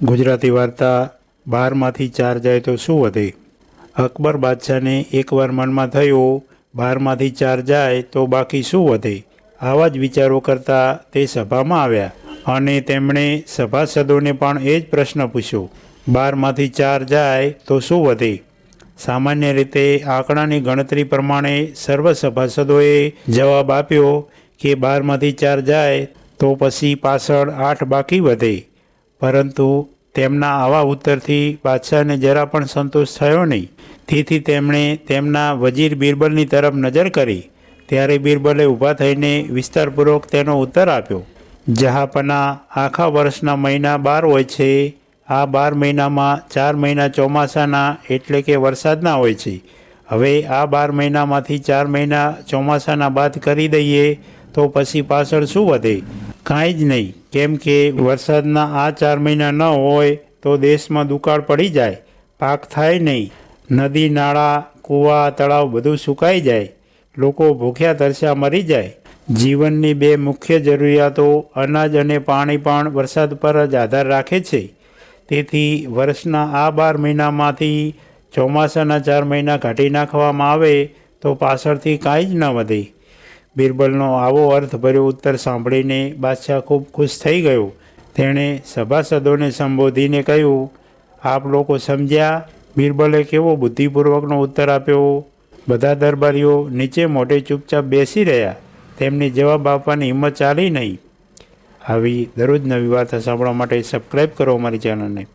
ગુજરાતી વાર્તા બારમાંથી ચાર જાય તો શું વધે? અકબર બાદશાહને એકવાર મનમાં થયું, બારમાંથી ચાર જાય તો બાકી શું વધે? આવા જ વિચારો કરતા તે સભામાં આવ્યા અને તેમણે સભાસદોને પણ એ જ પ્રશ્ન પૂછ્યો, બારમાંથી ચાર જાય તો શું વધે? સામાન્ય રીતે આંકડાની ગણતરી પ્રમાણે સર્વ સભાસદોએ જવાબ આપ્યો કે બારમાંથી ચાર જાય તો પછી પાછળ આઠ બાકી વધે. પરંતુ તેમના આવા ઉત્તરથી બાદશાહને જરા પણ સંતોષ થયો નહીં. તેથી તેમણે તેમના વજીર બિરબલની તરફ નજર કરી. ત્યારે બિરબલે ઊભા થઈને વિસ્તારપૂર્વક તેનો ઉત્તર આપ્યો. જહાપના આખા વર્ષના મહિના બાર હોય છે. આ બાર મહિનામાં ચાર મહિના ચોમાસાના એટલે કે વરસાદના હોય છે. હવે આ બાર મહિનામાંથી ચાર મહિના ચોમાસાના બાદ કરી દઈએ તો પછી પાછળ શું વધે? કાંઈ જ નહીં. કેમ કે વરસાદના આ ચાર મહિના ન હોય તો દેશમાં દુકાળ પડી જાય, પાક થાય નહીં. નદી, નાળા, કૂવા, તળાવ બધું સુકાઈ જાય. લોકો ભૂખ્યા તરસ્યા મરી જાય. જીવનની બે મુખ્ય જરૂરિયાતો અનાજ અને પાણી પણ વરસાદ પર જ આધાર રાખે છે. તેથી વર્ષના આ બાર મહિનામાંથી ચોમાસાના ચાર મહિના કાઢી નાખવામાં આવે તો પાછળથી કાંઈ જ ન વધે. બિરબલનો આવો અર્થભર્યો ઉત્તર સાંભળીને બાદશાહ ખૂબ ખુશ થઈ ગયો. તેણે સભાસદોને સંબોધીને કહ્યું, આપ લોકો સમજ્યા બિરબલે કેવો બુદ્ધિપૂર્વકનો ઉત્તર આપ્યો? બધા દરબારીઓ નીચે મોઢે ચૂપચાપ બેસી રહ્યા. તેમની જવાબ આપવાની હિંમત ચાલી નહીં. આવી દરરોજ નવી વાર્તા સાંભળવા માટે સબસ્ક્રાઈબ કરો અમારી ચેનલને